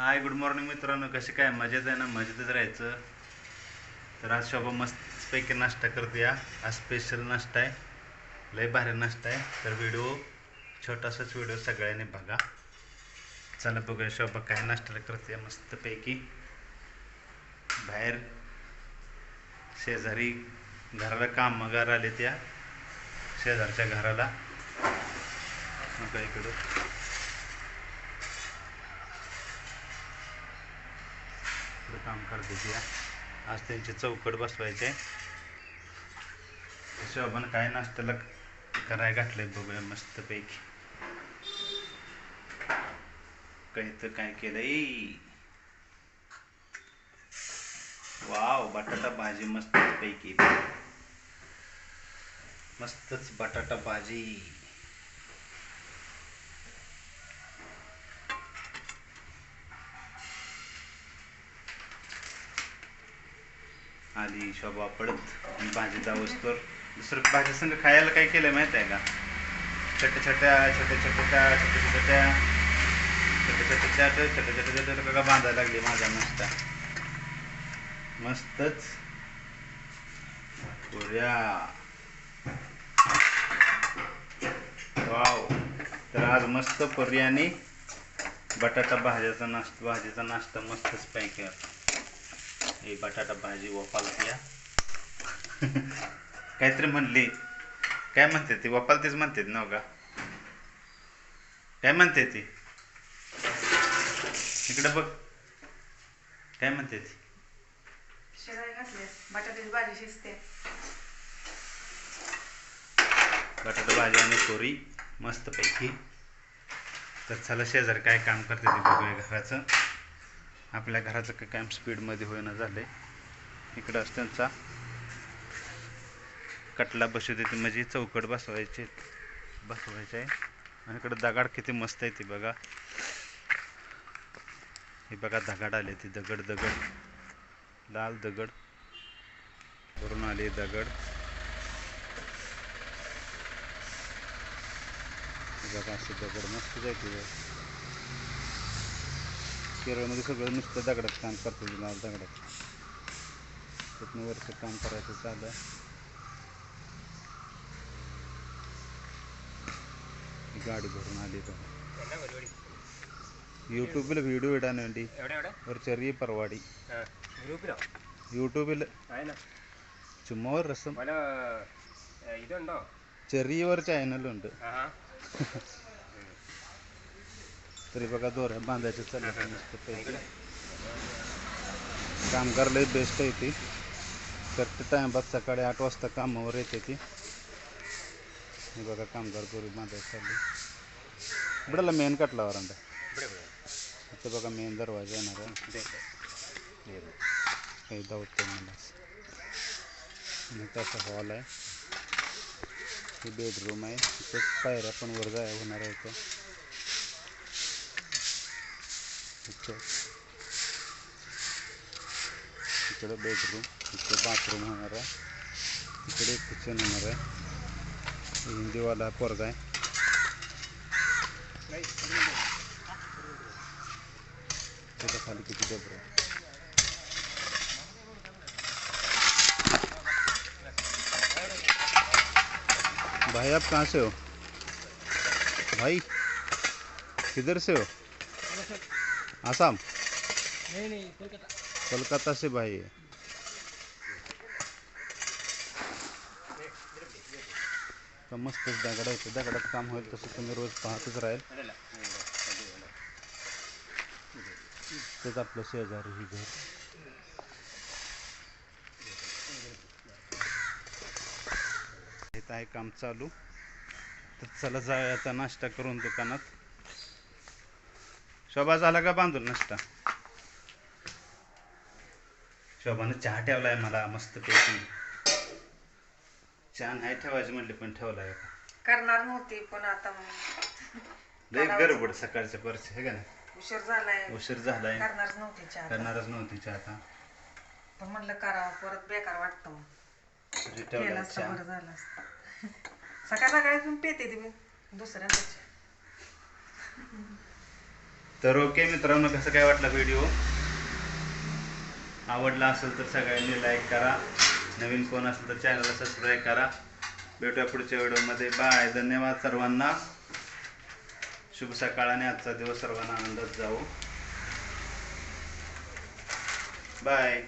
Hi good morning मित्रांनो. कसे काय? मजेत आहे ना? मजेतच राहायचं. तर आज शोभा मस्तपैकी नाश्ता करते या आज स्पेशल नाश्ता आहे. लय भारी नाश्ता आहे. तर व्हिडिओ छोटासाच व्हिडिओ सगळ्यांनी बघा. चला बघूया शोभा काय नाश्त्याला करते मस्तपैकी. बाहेर शेजारी घराला कामगार आले त्या. शेजारच्या घराला. मग इकडं. काम करते ती आज त्यांची चौकट बसवायचे. शोभन काय नाश्त्याला कराय घातलंय बघूया मस्तपैकी. काही तर काय केलंय? वाव बटाटा भाजी मस्तच पैकी मस्तच बटाटा भाजी. आली शोभा पडत आणि भाजी जावंच दुसरं भाजी संग खायला काय केलं माहीत आहे का? छोट्या छोट्या छोट्या छोट्या छोट्या छोट्या छोट्या छोट्या छोट्या छोट्या छोट्या छोट्या काका बांधायला लागली माझा नाश्ता मस्तच. पुऱ्या. वाव. तर आज मस्त पुरी बटाटा भाज्याचा नाश्ता भाजीचा नाश्ता मस्तच पैकी. होता हे बटाटा भाजी वपालत्या काहीतरी म्हणली. काय म्हणते ती? वपालतीच म्हणते ना का काय म्हणते ती? इकडे बघ. काय म्हणते ती? शिराई घातले. बटाट्याची भाजी शिजते. बटाटा भाजी आणि पोरी मस्तपैकी. तर चला शेजार काय काम करते ते बघूया घराचं. आपल्या घराचं काय काम स्पीडमध्ये होईना झालं आहे इकडं त्यांचा कटला बसू देते म्हणजे चौकट बसवायचे बसवायचे आहे आणि इकडं दगाड किती मस्त आहे ती बघा. हे बघा दगाड आले ती दगड दगड. लाल दगड. वरून आले दगड. बघा असे दगड मस्त जायचे केरळमध्ये सगळं नुसतं दगडात काम करतो दगडात तिथून वरच काम करायचं चाललं आहे गाडी भरून आली तर യൂट्യൂബിൽ വീഡിയോ ഇടാൻ വേണ്ടി ഒരു ചെറിയ പരിപാടി യൂട്യൂബിൽ ചുമ്മാ ഒരു രസം ചെറിയ ഒരു ചാനലുണ്ട് तरी बघा दोऱ्या बांधायच्या चालल्या मस्त पैकी. कामगार लय बेस्ट आहे ती. करते टायमपास सकाळी आठ वाजता कामावर येते ती. हे बघा कामगार गोरी बांधायचं चालली. बिडाला मेन कटला वरांड. ते बघा मेन दरवाजा येणार आहे. काही धावते आणि तसा हॉल आहे. ही बेडरूम आहे. पायऱ्या पण वर जाय होणार आहे बेडरूम बाथरूम होणार आहे इकडे किचन होणार आहे हे हिंदीवाला डबरं आहे भाई, आप कहाँ से हो? भाई, किधर से हो? आसाम? नहीं नहीं कोलकाता. कोलकाता से भाई है तर मस्त दगडा दगडात काम होईल तसं तुम्ही रोज पाहतच राहील. तेच आपलं शेजारी ही घर. इथं आहे काम चालू. तर चला जाऊया आता नाश्ता करून दुकानात. शोभा झाला का बांधून नाश्ता शोभानं चहा ठेवलाय मला मस्त पैकी. चहा नाही ठेवायचं म्हटले पण ठेवलाय करणार नव्हती पण आता लय गडबड सकाळच्या परचे हे का नाही? उशीर झालाय. उशीर झालाय. करणारच नव्हती चहा. करणारच नव्हती चहा आता. पण म्हणलं करावं परत बेकार वाटतं मग. तरी केलं ठेवलाय असतं चहा. बरं झालं असतं. सकाळ सकाळी पण पेते ती दुसऱ्यांदा तर ओके मित्रांनो कसं काय वाटला व्हिडिओ आवडला असेल तर सगळ्यांनी लाईक करा. नवीन कोण असेल तर चॅनलला सबस्क्राईब करा. भेटूया पुढच्या व्हिडिओमध्ये बाय धन्यवाद सर्वांना. शुभ सकाळाने आजचा दिवस सर्वांना आनंदात जाऊ बाय